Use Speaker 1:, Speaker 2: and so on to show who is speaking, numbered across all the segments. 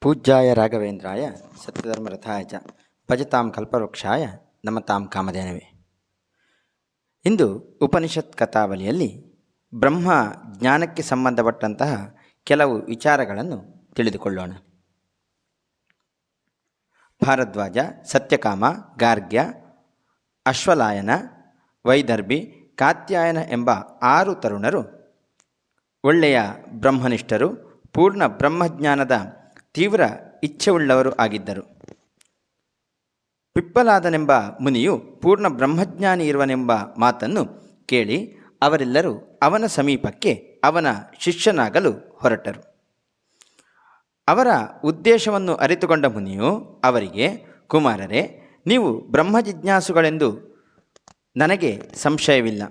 Speaker 1: ಪೂಜ್ಯಾಯ ರಾಘವೇಂದ್ರಾಯ ಸತ್ಯಧರ್ಮರಥಾಯ ಚ ಭಜತಾಂ ಕಲ್ಪವೃಕ್ಷಾಯ ನಮತಾಂ ಕಾಮಧೇನವೇ. ಇಂದು ಉಪನಿಷತ್ ಕಥಾವಲಿಯಲ್ಲಿ ಬ್ರಹ್ಮ ಜ್ಞಾನಕ್ಕೆ ಸಂಬಂಧಪಟ್ಟಂತಹ ಕೆಲವು ವಿಚಾರಗಳನ್ನು ತಿಳಿದುಕೊಳ್ಳೋಣ. ಭಾರದ್ವಾಜ, ಸತ್ಯಕಾಮ, ಗಾರ್ಗ್ಯ, ಅಶ್ವಲಾಯನ, ವೈದರ್ಭಿ, ಕಾತ್ಯಾಯನ ಎಂಬ ಆರು ತರುಣರು ಒಳ್ಳೆಯ ಬ್ರಹ್ಮನಿಷ್ಠರು ಪೂರ್ಣ ಬ್ರಹ್ಮಜ್ಞಾನದ ತೀವ್ರ ಇಚ್ಛೆವುಳ್ಳವರು ಆಗಿದ್ದರು. ಪಿಪ್ಪಲಾದನೆಂಬ ಮುನಿಯು ಪೂರ್ಣ ಬ್ರಹ್ಮಜ್ಞಾನಿ ಇರುವನೆಂಬ ಮಾತನ್ನು ಕೇಳಿ ಅವರೆಲ್ಲರೂ ಅವನ ಸಮೀಪಕ್ಕೆ ಅವನ ಶಿಷ್ಯನಾಗಲು ಹೊರಟರು. ಅವರ ಉದ್ದೇಶವನ್ನು ಅರಿತುಕೊಂಡ ಮುನಿಯು ಅವರಿಗೆ, ಕುಮಾರರೇ, ನೀವು ಬ್ರಹ್ಮಜಿಜ್ಞಾಸುಗಳೆಂದು ನನಗೆ ಸಂಶಯವಿಲ್ಲ.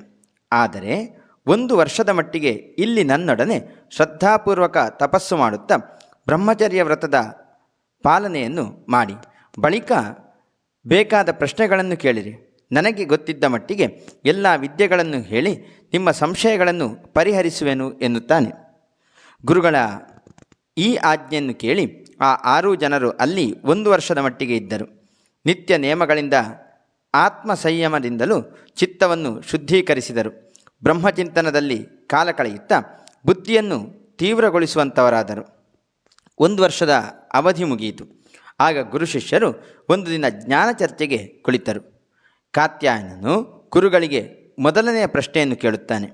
Speaker 1: ಆದರೆ ಒಂದು ವರ್ಷದ ಮಟ್ಟಿಗೆ ಇಲ್ಲಿ ನನ್ನೊಡನೆ ಶ್ರದ್ಧಾಪೂರ್ವಕ ತಪಸ್ಸು ಮಾಡುತ್ತಾ ಬ್ರಹ್ಮಚರ್ಯ ವ್ರತದ ಪಾಲನೆಯನ್ನು ಮಾಡಿ. ಬಳಿಕ ಬೇಕಾದ ಪ್ರಶ್ನೆಗಳನ್ನು ಕೇಳಿರಿ. ನನಗೆ ಗೊತ್ತಿದ್ದ ಮಟ್ಟಿಗೆ ಎಲ್ಲ ವಿದ್ಯೆಗಳನ್ನು ಹೇಳಿ ನಿಮ್ಮ ಸಂಶಯಗಳನ್ನು ಪರಿಹರಿಸುವೆನು ಎನ್ನುತ್ತಾನೆ. ಗುರುಗಳ ಈ ಆಜ್ಞೆಯನ್ನು ಕೇಳಿ ಆ ಆರು ಜನರು ಅಲ್ಲಿ ಒಂದು ವರ್ಷದ ಮಟ್ಟಿಗೆ ಇದ್ದರು. ನಿತ್ಯ ನಿಯಮಗಳಿಂದ ಆತ್ಮ ಸಂಯಮದಿಂದಲೂ ಚಿತ್ತವನ್ನು ಶುದ್ಧೀಕರಿಸಿದರು. ಬ್ರಹ್ಮಚಿಂತನದಲ್ಲಿ ಕಾಲ ಕಳೆಯುತ್ತಾ ಬುದ್ಧಿಯನ್ನು ತೀವ್ರಗೊಳಿಸುವಂಥವರಾದರು ಒಂದು ವರ್ಷದ ಅವಧಿ ಮುಗಿಯಿತು. ಆಗ ಗುರು ಶಿಷ್ಯರು ಒಂದು ದಿನ ಜ್ಞಾನ ಚರ್ಚೆಗೆ ಕುಳಿತರು. ಕಾತ್ಯಾಯನನು ಗುರುಗಳಿಗೆ ಮೊದಲನೆಯ ಪ್ರಶ್ನೆಯನ್ನು ಕೇಳುತ್ತಾನೆ.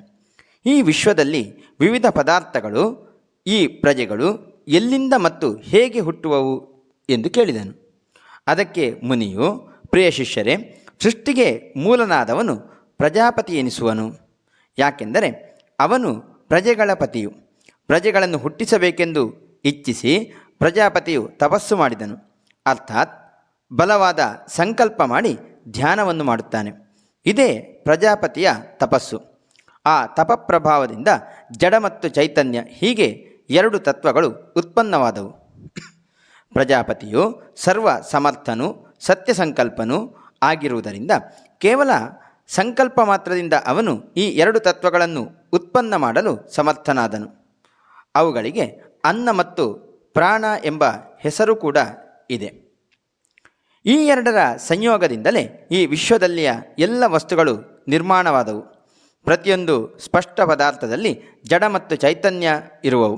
Speaker 1: ಈ ವಿಶ್ವದಲ್ಲಿ ವಿವಿಧ ಪದಾರ್ಥಗಳು, ಈ ಪ್ರಜೆಗಳು ಎಲ್ಲಿಂದ ಮತ್ತು ಹೇಗೆ ಹುಟ್ಟುವವು ಎಂದು ಕೇಳಿದನು. ಅದಕ್ಕೆ ಮುನಿಯು, ಪ್ರಿಯ ಶಿಷ್ಯರೇ, ಸೃಷ್ಟಿಗೆ ಮೂಲನಾದವನು ಪ್ರಜಾಪತಿ ಎನಿಸುವನು. ಯಾಕೆಂದರೆ ಅವನು ಪ್ರಜೆಗಳ ಪತಿಯು. ಪ್ರಜೆಗಳನ್ನು ಹುಟ್ಟಿಸಬೇಕೆಂದು ಇಚ್ಛಿಸಿ ಪ್ರಜಾಪತಿಯು ತಪಸ್ಸು ಮಾಡಿದನು. ಅರ್ಥಾತ್ ಬಲವಾದ ಸಂಕಲ್ಪ ಮಾಡಿ ಧ್ಯಾನವನ್ನು ಮಾಡುತ್ತಾನೆ. ಇದೇ ಪ್ರಜಾಪತಿಯ ತಪಸ್ಸು. ಆ ತಪ ಪ್ರಭಾವದಿಂದ ಜಡ ಮತ್ತು ಚೈತನ್ಯ ಹೀಗೆ ಎರಡು ತತ್ವಗಳು ಉತ್ಪನ್ನವಾದವು. ಪ್ರಜಾಪತಿಯು ಸರ್ವ ಸಮರ್ಥನು, ಸತ್ಯ ಸಂಕಲ್ಪನೂ ಆಗಿರುವುದರಿಂದ ಕೇವಲ ಸಂಕಲ್ಪ ಮಾತ್ರದಿಂದ ಅವನು ಈ ಎರಡು ತತ್ವಗಳನ್ನು ಉತ್ಪನ್ನ ಮಾಡಲು ಸಮರ್ಥನಾದನು. ಅವುಗಳಿಗೆ ಅನ್ನ ಮತ್ತು ಪ್ರಾಣ ಎಂಬ ಹೆಸರು ಕೂಡ ಇದೆ. ಈ ಎರಡರ ಸಂಯೋಗದಿಂದಲೇ ಈ ವಿಶ್ವದಲ್ಲಿಯ ಎಲ್ಲ ವಸ್ತುಗಳು ನಿರ್ಮಾಣವಾದವು. ಪ್ರತಿಯೊಂದು ಸ್ಪಷ್ಟ ಪದಾರ್ಥದಲ್ಲಿ ಜಡ ಮತ್ತು ಚೈತನ್ಯ ಇರುವವು.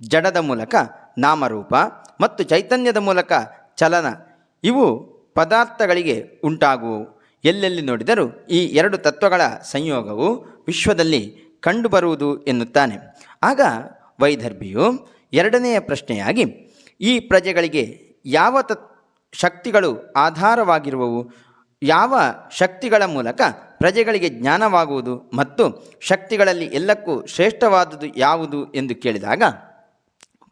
Speaker 1: ಜಡದ ಮೂಲಕ ನಾಮರೂಪ ಮತ್ತು ಚೈತನ್ಯದ ಮೂಲಕ ಚಲನ ಇವು ಪದಾರ್ಥಗಳಿಗೆ ಉಂಟಾಗುವು ಎಲ್ಲೆಲ್ಲಿ ನೋಡಿದರೂ ಈ ಎರಡು ತತ್ವಗಳ ಸಂಯೋಗವು ವಿಶ್ವದಲ್ಲಿ ಕಂಡುಬರುವುದು ಎನ್ನುತ್ತಾನೆ. ಆಗ ವೈದರ್ಭಿಯು ಎರಡನೆಯ ಪ್ರಶ್ನೆಯಾಗಿ, ಈ ಪ್ರಜೆಗಳಿಗೆ ಯಾವ ತತ್ ಶಕ್ತಿಗಳು ಆಧಾರವಾಗಿರುವವು? ಯಾವ ಶಕ್ತಿಗಳ ಮೂಲಕ ಪ್ರಜೆಗಳಿಗೆ ಜ್ಞಾನವಾಗುವುದು? ಮತ್ತು ಶಕ್ತಿಗಳಲ್ಲಿ ಎಲ್ಲಕ್ಕೂ ಶ್ರೇಷ್ಠವಾದುದು ಯಾವುದು? ಎಂದು ಕೇಳಿದಾಗ,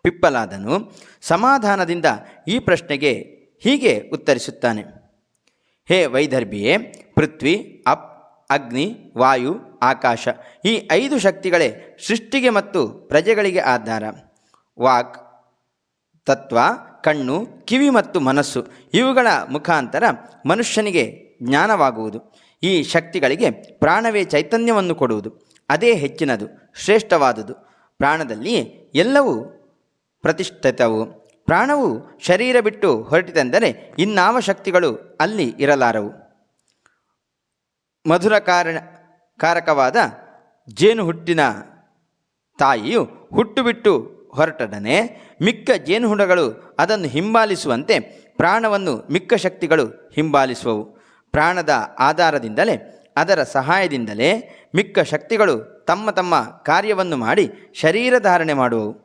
Speaker 1: ಪಿಪ್ಪಲಾದನು ಸಮಾಧಾನದಿಂದ ಈ ಪ್ರಶ್ನೆಗೆ ಹೀಗೆ ಉತ್ತರಿಸುತ್ತಾನೆ. ಹೇ ವೈದರ್ಭಿಯೇ, ಪೃಥ್ವಿ, ಅಪ್, ಅಗ್ನಿ, ವಾಯು, ಆಕಾಶ ಈ ಐದು ಶಕ್ತಿಗಳೇ ಸೃಷ್ಟಿಗೆ ಮತ್ತು ಪ್ರಜೆಗಳಿಗೆ ಆಧಾರ. ವಾಕ್, ತತ್ವ, ಕಣ್ಣು, ಕಿವಿ ಮತ್ತು ಮನಸ್ಸು ಇವುಗಳ ಮುಖಾಂತರ ಮನುಷ್ಯನಿಗೆ ಜ್ಞಾನವಾಗುವುದು. ಈ ಶಕ್ತಿಗಳಿಗೆ ಪ್ರಾಣವೇ ಚೈತನ್ಯವನ್ನು ಕೊಡುವುದು. ಅದೇ ಹೆಚ್ಚಿನದು, ಶ್ರೇಷ್ಠವಾದುದು. ಪ್ರಾಣದಲ್ಲಿ ಎಲ್ಲವೂ ಪ್ರತಿಷ್ಠಿತವು. ಪ್ರಾಣವು ಶರೀರ ಬಿಟ್ಟು ಹೊರಟಿತೆಂದರೆ ಇನ್ನಾವ ಶಕ್ತಿಗಳು ಅಲ್ಲಿ ಇರಲಾರವು. ಮಧುರ ಕಾರಣ, ಕಾರಕವಾದ ಜೇನು ಹುಟ್ಟಿನ ತಾಯಿಯು ಹುಟ್ಟು ಬಿಟ್ಟು ಹೊರಟೊಡನೆ ಮಿಕ್ಕ ಜೇನುಹುಣಗಳು ಅದನ್ನು ಹಿಂಬಾಲಿಸುವಂತೆ ಪ್ರಾಣವನ್ನು ಮಿಕ್ಕ ಶಕ್ತಿಗಳು ಹಿಂಬಾಲಿಸುವವು. ಪ್ರಾಣದ ಆಧಾರದಿಂದಲೇ, ಅದರ ಸಹಾಯದಿಂದಲೇ ಮಿಕ್ಕ ಶಕ್ತಿಗಳು ತಮ್ಮ ತಮ್ಮ ಕಾರ್ಯವನ್ನು ಮಾಡಿ ಶರೀರ ಧಾರಣೆ ಮಾಡುವವು.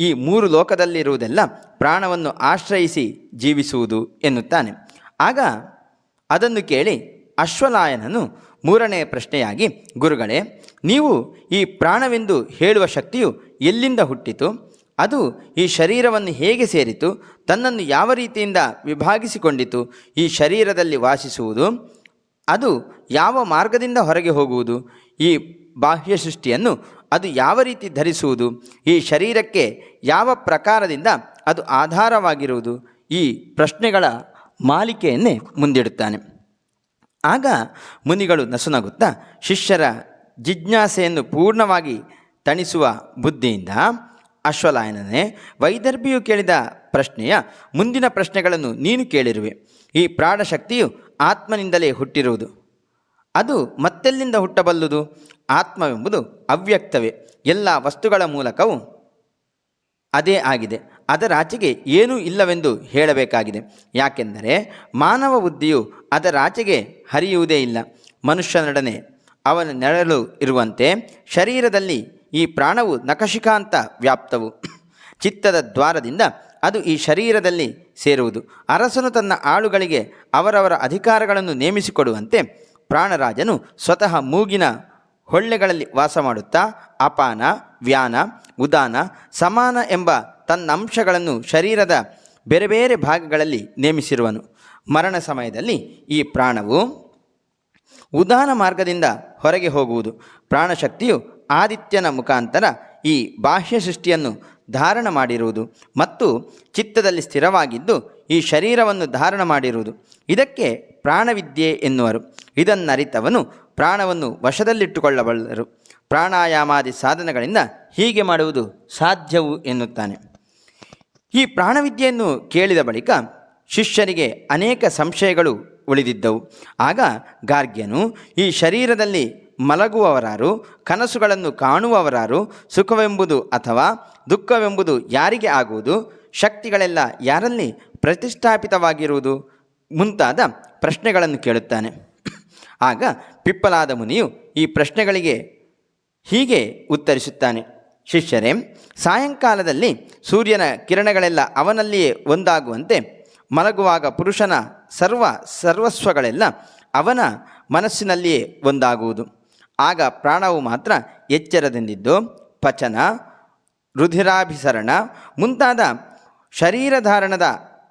Speaker 1: ಈ ಮೂರು ಲೋಕದಲ್ಲಿರುವುದೆಲ್ಲ ಪ್ರಾಣವನ್ನು ಆಶ್ರಯಿಸಿ ಜೀವಿಸುವುದು ಎನ್ನುತ್ತಾನೆ. ಆಗ ಅದನ್ನು ಕೇಳಿ ಅಶ್ವಲಾಯನನು ಮೂರನೇ ಪ್ರಶ್ನೆಯಾಗಿ, ಗುರುಗಳೇ, ನೀವು ಈ ಪ್ರಾಣವೆಂದು ಹೇಳುವ ಶಕ್ತಿಯು ಎಲ್ಲಿಂದ ಹುಟ್ಟಿತು? ಅದು ಈ ಶರೀರವನ್ನು ಹೇಗೆ ಸೇರಿತು, ತನ್ನನ್ನು ಯಾವ ರೀತಿಯಿಂದ ವಿಭಾಗಿಸಿಕೊಂಡಿತು, ಈ ಶರೀರದಲ್ಲಿ ವಾಸಿಸುವುದು, ಅದು ಯಾವ ಮಾರ್ಗದಿಂದ ಹೊರಗೆ ಹೋಗುವುದು, ಈ ಬಾಹ್ಯ ಸೃಷ್ಟಿಯನ್ನು ಅದು ಯಾವ ರೀತಿ ಧರಿಸುವುದು, ಈ ಶರೀರಕ್ಕೆ ಯಾವ ಪ್ರಕಾರದಿಂದ ಅದು ಆಧಾರವಾಗಿರುವುದು, ಈ ಪ್ರಶ್ನೆಗಳ ಮಾಲಿಕೆಯನ್ನೇ ಮುಂದಿಡುತ್ತಾನೆ. ಆಗ ಮುನಿಗಳು ನಸುನಗುತ್ತಾ ಶಿಷ್ಯರ ಜಿಜ್ಞಾಸೆಯನ್ನು ಪೂರ್ಣವಾಗಿ ತಣಿಸುವ ಬುದ್ಧಿಯಿಂದ ಅಶ್ವಲಾಯನನೇ, ವೈದರ್ಭಿಯು ಕೇಳಿದ ಪ್ರಶ್ನೆಯ ಮುಂದಿನ ಪ್ರಶ್ನೆಗಳನ್ನು ನೀನು ಕೇಳಿರುವೆ. ಈ ಪ್ರಾಣಶಕ್ತಿಯು ಆತ್ಮನಿಂದಲೇ ಹುಟ್ಟಿರುವುದು. ಅದು ಮತ್ತೆಲ್ಲಿಂದ ಹುಟ್ಟಬಲ್ಲುದು? ಆತ್ಮವೆಂಬುದು ಅವ್ಯಕ್ತವೇ. ಎಲ್ಲ ವಸ್ತುಗಳ ಮೂಲಕವೂ ಅದೇ ಆಗಿದೆ. ಅದರಾಚೆಗೆ ಏನೂ ಇಲ್ಲವೆಂದು ಹೇಳಬೇಕಾಗಿದೆ. ಯಾಕೆಂದರೆ ಮಾನವ ಬುದ್ಧಿಯು ಅದರಾಚೆಗೆ ಹರಿಯುವುದೇ ಇಲ್ಲ. ಮನುಷ್ಯನೊಡನೆ ಅವನ ನೆರಳು ಇರುವಂತೆ ಶರೀರದಲ್ಲಿ ಈ ಪ್ರಾಣವು ನಕಶಿಕಾಂತ ವ್ಯಾಪ್ತವು. ಚಿತ್ತದ ದ್ವಾರದಿಂದ ಅದು ಈ ಶರೀರದಲ್ಲಿ ಸೇರುವುದು. ಅರಸನು ತನ್ನ ಆಳುಗಳಿಗೆ ಅವರವರ ಅಧಿಕಾರಗಳನ್ನು ನೇಮಿಸಿಕೊಡುವಂತೆ ಪ್ರಾಣರಾಜನು ಸ್ವತಃ ಮೂಗಿನ ಹೊಳ್ಳೆಗಳಲ್ಲಿ ವಾಸ ಮಾಡುತ್ತಾ, ಅಪಾನ, ವ್ಯಾನ, ಉದಾನ, ಸಮಾನ ಎಂಬ ತನ್ನ ಅಂಶಗಳನ್ನು ಶರೀರದ ಬೇರೆ ಬೇರೆ ಭಾಗಗಳಲ್ಲಿ ನೇಮಿಸಿರುವನು. ಮರಣ ಸಮಯದಲ್ಲಿ ಈ ಪ್ರಾಣವು ಉದಾನ ಮಾರ್ಗದಿಂದ ಹೊರಗೆ ಹೋಗುವುದು. ಪ್ರಾಣಶಕ್ತಿಯು ಆದಿತ್ಯನ ಮುಖಾಂತರ ಈ ಬಾಹ್ಯ ಸೃಷ್ಟಿಯನ್ನು ಧಾರಣ ಮಾಡಿರುವುದು ಮತ್ತು ಚಿತ್ತದಲ್ಲಿ ಸ್ಥಿರವಾಗಿದ್ದು ಈ ಶರೀರವನ್ನು ಧಾರಣ ಮಾಡಿರುವುದು. ಇದಕ್ಕೆ ಪ್ರಾಣವಿದ್ಯೆ ಎನ್ನುವರು. ಇದನ್ನರಿತವನು ಪ್ರಾಣವನ್ನು ವಶದಲ್ಲಿಟ್ಟುಕೊಳ್ಳಬಲ್ಲರು. ಪ್ರಾಣಾಯಾಮಾದಿ ಸಾಧನಗಳಿಂದ ಹೀಗೆ ಮಾಡುವುದು ಸಾಧ್ಯವು ಎನ್ನುತ್ತಾನೆ. ಈ ಪ್ರಾಣವಿದ್ಯೆಯನ್ನು ಕೇಳಿದ ಬಳಿಕ ಶಿಷ್ಯರಿಗೆ ಅನೇಕ ಸಂಶಯಗಳು ಉಳಿದಿದ್ದವು. ಆಗ ಗಾರ್ಗ್ಯನು ಈ ಶರೀರದಲ್ಲಿ ಮಲಗುವವರಾರು, ಕನಸುಗಳನ್ನು ಕಾಣುವವರಾರು, ಸುಖವೆಂಬುದು ಅಥವಾ ದುಃಖವೆಂಬುದು ಯಾರಿಗೆ ಆಗುವುದು? ಶಕ್ತಿಗಳೆಲ್ಲ ಯಾರಲ್ಲಿ ಪ್ರತಿಷ್ಠಾಪಿತವಾಗಿರುವುದು? ಮುಂತಾದ ಪ್ರಶ್ನೆಗಳನ್ನು ಕೇಳುತ್ತಾನೆ. ಆಗ ಪಿಪ್ಪಲಾದ ಮುನಿಯು ಈ ಪ್ರಶ್ನೆಗಳಿಗೆ ಹೀಗೆ ಉತ್ತರಿಸುತ್ತಾನೆ. ಶಿಷ್ಯರೇ, ಸಾಯಂಕಾಲದಲ್ಲಿ ಸೂರ್ಯನ ಕಿರಣಗಳೆಲ್ಲ ಅವನಲ್ಲಿಯೇ ಒಂದಾಗುವಂತೆ ಮಲಗುವಾಗ ಪುರುಷನ ಸರ್ವ ಸರ್ವಸ್ವಗಳೆಲ್ಲ ಅವನ ಮನಸ್ಸಿನಲ್ಲಿಯೇ ಒಂದಾಗುವುದು. ಆಗ ಪ್ರಾಣವು ಮಾತ್ರ ಎಚ್ಚರದಿಂದಿದ್ದು. ಪಚನ, ರುಧಿರಾಭಿಸರಣ, ಮುಂತಾದ ಶರೀರಧಾರಣದ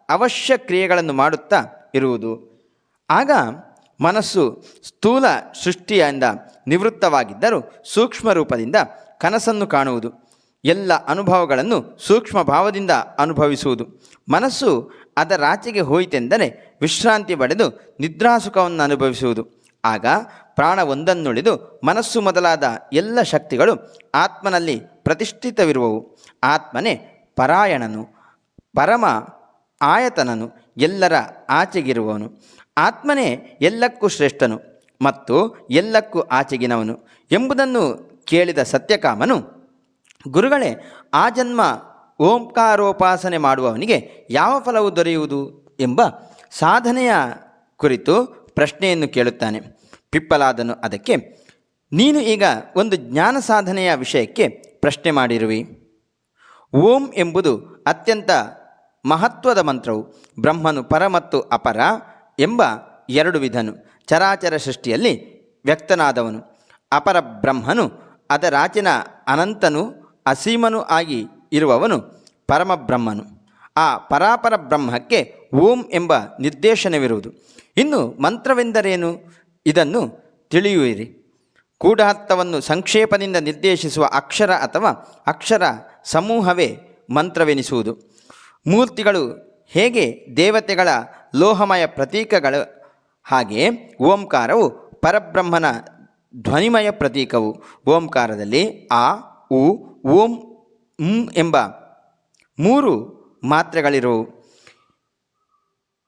Speaker 1: ಅವಶ್ಯ ಕ್ರಿಯೆಗಳನ್ನು ಮಾಡುತ್ತಾ ಇರುವುದು. ಆಗ ಮನಸ್ಸು ಸ್ಥೂಲ ಸೃಷ್ಟಿಯಿಂದ ನಿವೃತ್ತವಾಗಿದ್ದರೂ ಸೂಕ್ಷ್ಮ ರೂಪದಿಂದ ಕನಸನ್ನು ಕಾಣುವುದು. ಎಲ್ಲ ಅನುಭವಗಳನ್ನು ಸೂಕ್ಷ್ಮ ಭಾವದಿಂದ ಅನುಭವಿಸುವುದು. ಮನಸ್ಸು ಅದರಾಚೆಗೆ ಹೋಯಿತೆಂದರೆ ವಿಶ್ರಾಂತಿ ಪಡೆದು ನಿದ್ರಾಸುಖವನ್ನು ಅನುಭವಿಸುವುದು. ಆಗ ಪ್ರಾಣ ಒಂದನ್ನುಳಿದು ಮನಸ್ಸು ಮೊದಲಾದ ಎಲ್ಲ ಶಕ್ತಿಗಳು ಆತ್ಮನಲ್ಲಿ ಪ್ರತಿಷ್ಠಿತವಿರುವವು. ಆತ್ಮನೇ ಪರಾಯಣನು, ಪರಮ ಆಯತನನು, ಎಲ್ಲರ ಆಚೆಗಿರುವವನು. ಆತ್ಮನೇ ಎಲ್ಲಕ್ಕೂ ಶ್ರೇಷ್ಠನು ಮತ್ತು ಎಲ್ಲಕ್ಕೂ ಆಚೆಗಿನವನು ಎಂಬುದನ್ನು ಕೇಳಿದ ಸತ್ಯಕಾಮನು, ಗುರುಗಳೇ, ಆ ಜನ್ಮ ಓಂಕಾರೋಪಾಸನೆ ಮಾಡುವವನಿಗೆ ಯಾವ ಫಲವು ದೊರೆಯುವುದು ಎಂಬ ಸಾಧನೆಯ ಕುರಿತು ಪ್ರಶ್ನೆಯನ್ನು ಕೇಳುತ್ತಾನೆ. ಪಿಪ್ಪಲಾದನು ಅದಕ್ಕೆ, ನೀನು ಈಗ ಒಂದು ಜ್ಞಾನ ಸಾಧನೆಯ ವಿಷಯಕ್ಕೆ ಪ್ರಶ್ನೆ ಮಾಡಿರುವಿ. ಓಂ ಎಂಬುದು ಅತ್ಯಂತ ಮಹತ್ವದ ಮಂತ್ರವು, ಬ್ರಹ್ಮನು ಪರ ಮತ್ತು ಅಪರ ಎಂಬ ಎರಡು ವಿಧನು. ಚರಾಚರ ಸೃಷ್ಟಿಯಲ್ಲಿ ವ್ಯಕ್ತನಾದವನು, ಅಪರ ಬ್ರಹ್ಮನು, ಅದರಾಚಿನ ಅನಂತನು, ಅಸೀಮನು ಆಗಿ ಇರುವವನು ಪರಮಬ್ರಹ್ಮನು ಆ ಪರಾಪರ ಬ್ರಹ್ಮಕ್ಕೆ ಓಂ ಎಂಬ ನಿರ್ದೇಶನವಿರುವುದು. ಇನ್ನು ಮಂತ್ರವೆಂದರೇನು? ಇದನ್ನು ತಿಳಿಯುವಿರಿ. ಕೂಡಹತ್ತವನ್ನು ಸಂಕ್ಷೇಪದಿಂದ ನಿರ್ದೇಶಿಸುವ ಅಕ್ಷರ ಅಥವಾ ಅಕ್ಷರ ಸಮೂಹವೇ ಮಂತ್ರವೆನಿಸುವುದು. ಮೂರ್ತಿಗಳು ಹೇಗೆ ದೇವತೆಗಳ ಲೋಹಮಯ ಪ್ರತೀಕಗಳು ಹಾಗೆ ಓಂಕಾರವು ಪರಬ್ರಹ್ಮನ ಧ್ವನಿಮಯ ಪ್ರತೀಕವು. ಓಂಕಾರದಲ್ಲಿ ಆ, ಉ, ಓಂ, ಉಂ ಎಂಬ ಮೂರು ಮಾತ್ರೆಗಳಿರುವು.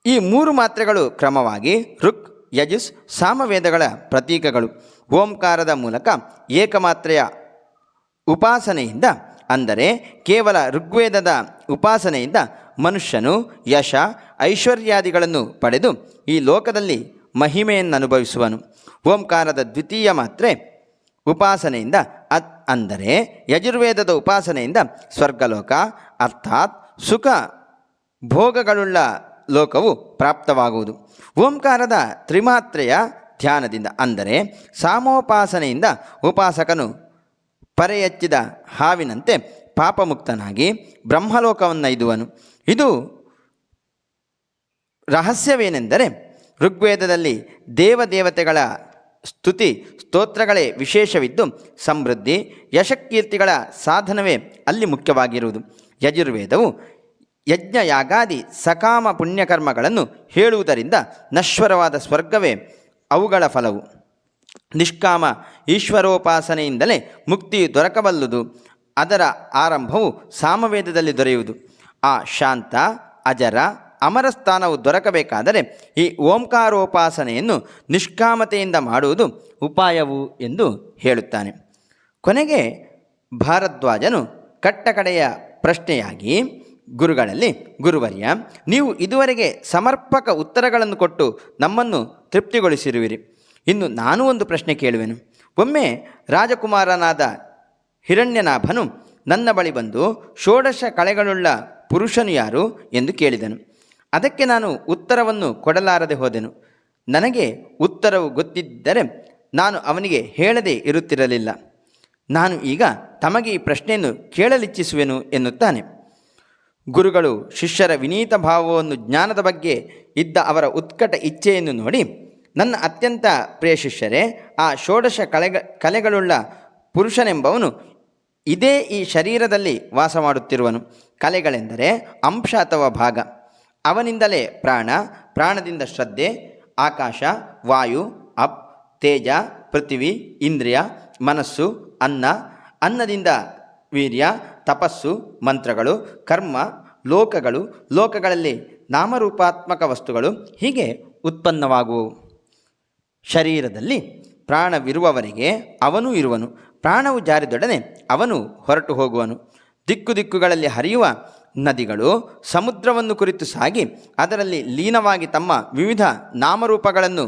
Speaker 1: ಈ ಮೂರು ಮಾತ್ರೆಗಳು ಕ್ರಮವಾಗಿ ಋಕ್ ಯಜುಸ್ ಸಾಮವೇದಗಳ ಪ್ರತೀಕಗಳು. ಓಂಕಾರದ ಮೂಲಕ ಏಕಮಾತ್ರೆಯ ಉಪಾಸನೆಯಿಂದ, ಅಂದರೆ ಕೇವಲ ಋಗ್ವೇದದ ಉಪಾಸನೆಯಿಂದ ಮನುಷ್ಯನು ಯಶ, ಐಶ್ವರ್ಯಾದಿಗಳನ್ನು ಪಡೆದು ಈ ಲೋಕದಲ್ಲಿ ಮಹಿಮೆಯನ್ನು ಅನುಭವಿಸುವನು ಓಂಕಾರದ ದ್ವಿತೀಯ ಮಾತ್ರೆ, ಉಪಾಸನೆಯಿಂದ ಅತ್, ಅಂದರೆ ಯಜುರ್ವೇದದ ಉಪಾಸನೆಯಿಂದ ಸ್ವರ್ಗಲೋಕ, ಅರ್ಥಾತ್ ಸುಖ ಭೋಗಗಳುಳ್ಳ ಲೋಕವು ಪ್ರಾಪ್ತವಾಗುವುದು. ಓಂಕಾರದ ತ್ರಿಮಾತ್ರೆಯ ಧ್ಯಾನದಿಂದ ಅಂದರೆ ಸಾಮೋಪಾಸನೆಯಿಂದ ಉಪಾಸಕನು ಪರೆಯಚ್ಚಿದ ಹಾವಿನಂತೆ ಪಾಪಮುಕ್ತನಾಗಿ ಬ್ರಹ್ಮಲೋಕವನ್ನೈದುವನು ಇದು ರಹಸ್ಯವೇನೆಂದರೆ ಋಗ್ವೇದದಲ್ಲಿ ದೇವದೇವತೆಗಳ ಸ್ತುತಿ, ಸ್ತೋತ್ರಗಳೇ ವಿಶೇಷವಿದ್ದು ಸಮೃದ್ಧಿ, ಯಶಕೀರ್ತಿಗಳ ಸಾಧನವೇ ಅಲ್ಲಿ ಮುಖ್ಯವಾಗಿರುವುದು. ಯಜುರ್ವೇದವು ಯಜ್ಞ ಯಾಗಾದಿ ಸಕಾಮ ಪುಣ್ಯಕರ್ಮಗಳನ್ನು ಹೇಳುವುದರಿಂದ ನಶ್ವರವಾದ ಸ್ವರ್ಗವೇ ಅವುಗಳ ಫಲವು. ನಿಷ್ಕಾಮ ಈಶ್ವರೋಪಾಸನೆಯಿಂದಲೇ ಮುಕ್ತಿ ದೊರಕಬಲ್ಲುದು. ಅದರ ಆರಂಭವು ಸಾಮವೇದದಲ್ಲಿ ದೊರೆಯುವುದು. ಆ ಶಾಂತ, ಅಜರ ಅಮರ ಸ್ಥಾನವು ದೊರಕಬೇಕಾದರೆ ಈ ಓಂಕಾರೋಪಾಸನೆಯನ್ನು ನಿಷ್ಕಾಮತೆಯಿಂದ ಮಾಡುವುದು ಉಪಾಯವು ಎಂದು ಹೇಳುತ್ತಾನೆ. ಕೊನೆಗೆ ಭಾರದ್ವಾಜನು ಕಟ್ಟಕಡೆಯ ಪ್ರಶ್ನೆಯಾಗಿ ಗುರುಗಳಲ್ಲಿ ಗುರುವರ್ಯ, ನೀವು ಇದುವರೆಗೆ ಸಮರ್ಪಕ ಉತ್ತರಗಳನ್ನು ಕೊಟ್ಟು ನಮ್ಮನ್ನು ತೃಪ್ತಿಗೊಳಿಸಿರುವಿರಿ. ಇನ್ನು ನಾನು ಒಂದು ಪ್ರಶ್ನೆ ಕೇಳುವೆನು. ಒಮ್ಮೆ ರಾಜಕುಮಾರನಾದ ಹಿರಣ್ಯನಾಭನು ನನ್ನ ಬಳಿ ಬಂದು ಷೋಡಶ ಕಳೆಗಳುಳ್ಳ ಪುರುಷನು ಯಾರು ಎಂದು ಕೇಳಿದನು. ಅದಕ್ಕೆ ನಾನು ಉತ್ತರವನ್ನು ಕೊಡಲಾರದೆ ಹೋದೆನು. ನನಗೆ ಉತ್ತರವು ಗೊತ್ತಿದ್ದರೆ ನಾನು ಅವನಿಗೆ ಹೇಳದೆ ಇರುತ್ತಿರಲಿಲ್ಲ. ನಾನು ಈಗ ತಮಗೆ ಈ ಪ್ರಶ್ನೆಯನ್ನು ಕೇಳಲಿಚ್ಛಿಸುವೆನು ಎನ್ನುತ್ತಾನೆ. ಗುರುಗಳು ಶಿಷ್ಯರ ವಿನೀತ ಭಾವವನ್ನು ಜ್ಞಾನದ ಬಗ್ಗೆ ಇದ್ದ ಅವರ ಉತ್ಕಟ ಇಚ್ಛೆಯನ್ನು ನೋಡಿ, ನನ್ನ ಅತ್ಯಂತ ಪ್ರಿಯ ಶಿಷ್ಯರೇ, ಆ ಷೋಡಶ ಕಲೆಗ, ಕಲೆಗಳುಳ್ಳ ಪುರುಷನೆಂಬವನು ಇದೇ ಈ ಶರೀರದಲ್ಲಿ ವಾಸ ಮಾಡುತ್ತಿರುವನು. ಕಲೆಗಳೆಂದರೆ ಅಂಶ ಅಥವಾ ಭಾಗ. ಅವನಿಂದಲೇ ಪ್ರಾಣ, ಪ್ರಾಣದಿಂದ ಶ್ರದ್ಧೆ, ಆಕಾಶ, ವಾಯು, ಅಪ್, ತೇಜ, ಪೃಥ್ವಿ, ಇಂದ್ರಿಯ, ಮನಸ್ಸು, ಅನ್ನ, ಅನ್ನದಿಂದ ವೀರ್ಯ, ತಪಸ್ಸು, ಮಂತ್ರಗಳು, ಕರ್ಮ, ಲೋಕಗಳು, ಲೋಕಗಳಲ್ಲಿ ನಾಮರೂಪಾತ್ಮಕ ವಸ್ತುಗಳು ಹೀಗೆ ಉತ್ಪನ್ನವಾಗುವು ಶರೀರದಲ್ಲಿ ಪ್ರಾಣವಿರುವವರಿಗೆ ಅವನೂ ಇರುವನು. ಪ್ರಾಣವು ಜಾರಿದೊಡನೆ ಅವನು ಹೊರಟು ಹೋಗುವನು. ದಿಕ್ಕು ದಿಕ್ಕುಗಳಲ್ಲಿ ಹರಿಯುವ ನದಿಗಳು ಸಮುದ್ರವನ್ನು ಕುರಿತು ಸಾಗಿ ಅದರಲ್ಲಿ ಲೀನವಾಗಿ ತಮ್ಮ ವಿವಿಧ ನಾಮರೂಪಗಳನ್ನು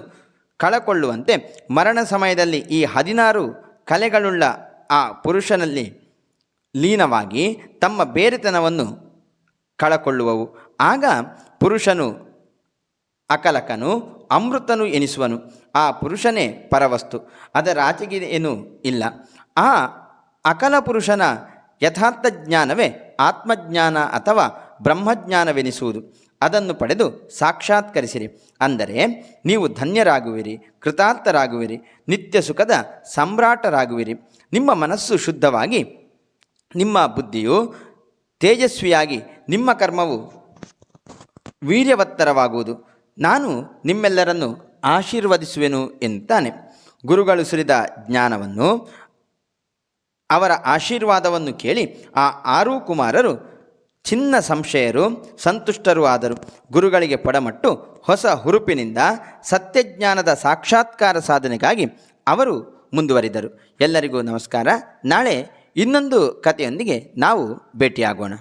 Speaker 1: ಕಳಕೊಳ್ಳುವಂತೆ ಮರಣ ಸಮಯದಲ್ಲಿ ಈ ಹದಿನಾರು ಕಲೆಗಳುಳ್ಳ ಆ ಪುರುಷನಲ್ಲಿ ಲೀನವಾಗಿ ತಮ್ಮ ಬೇರೆತನವನ್ನು ಕಳಕೊಳ್ಳುವವು. ಆಗ ಪುರುಷನು ಅಕಲಕನು, ಅಮೃತನು ಎನಿಸುವನು. ಆ ಪುರುಷನೇ ಪರವಸ್ತು. ಅದರ ಆಚೆಗೆ ಏನು ಇಲ್ಲ. ಆ ಅಕಲ ಪುರುಷನ ಯಥಾರ್ಥ ಜ್ಞಾನವೇ ಆತ್ಮಜ್ಞಾನ ಅಥವಾ ಬ್ರಹ್ಮಜ್ಞಾನವೆನಿಸುವುದು. ಅದನ್ನು ಪಡೆದು ಸಾಕ್ಷಾತ್ಕರಿಸಿರಿ. ಅಂದರೆ ನೀವು ಧನ್ಯರಾಗುವಿರಿ, ಕೃತಾರ್ಥರಾಗುವಿರಿ ನಿತ್ಯ ಸುಖದ ಸಮ್ರಾಟರಾಗುವಿರಿ. ನಿಮ್ಮ ಮನಸ್ಸು ಶುದ್ಧವಾಗಿ ನಿಮ್ಮ ಬುದ್ಧಿಯು ತೇಜಸ್ವಿಯಾಗಿ ನಿಮ್ಮ ಕರ್ಮವು ವೀರ್ಯವತ್ತರವಾಗುವುದು. ನಾನು ನಿಮ್ಮೆಲ್ಲರನ್ನು ಆಶೀರ್ವದಿಸುವೆನು ಎಂತಾನೆ. ಗುರುಗಳು ಸುರಿದ ಜ್ಞಾನವನ್ನು, ಅವರ ಆಶೀರ್ವಾದವನ್ನು ಕೇಳಿ ಆ ಆರೂ ಕುಮಾರರು ಚಿನ್ನ ಸಂಶಯರು, ಸಂತುಷ್ಟರೂ ಆದರು. ಗುರುಗಳಿಗೆ ಪಡಮಟ್ಟು ಹೊಸ ಹುರುಪಿನಿಂದ ಸತ್ಯಜ್ಞಾನದ ಸಾಕ್ಷಾತ್ಕಾರ ಸಾಧನೆಗಾಗಿ ಅವರು ಮುಂದುವರಿದರು. ಎಲ್ಲರಿಗೂ ನಮಸ್ಕಾರ. ನಾಳೆ ಇನ್ನೊಂದು ಕಥೆಯೊಂದಿಗೆ ನಾವು ಭೇಟಿಯಾಗೋಣ.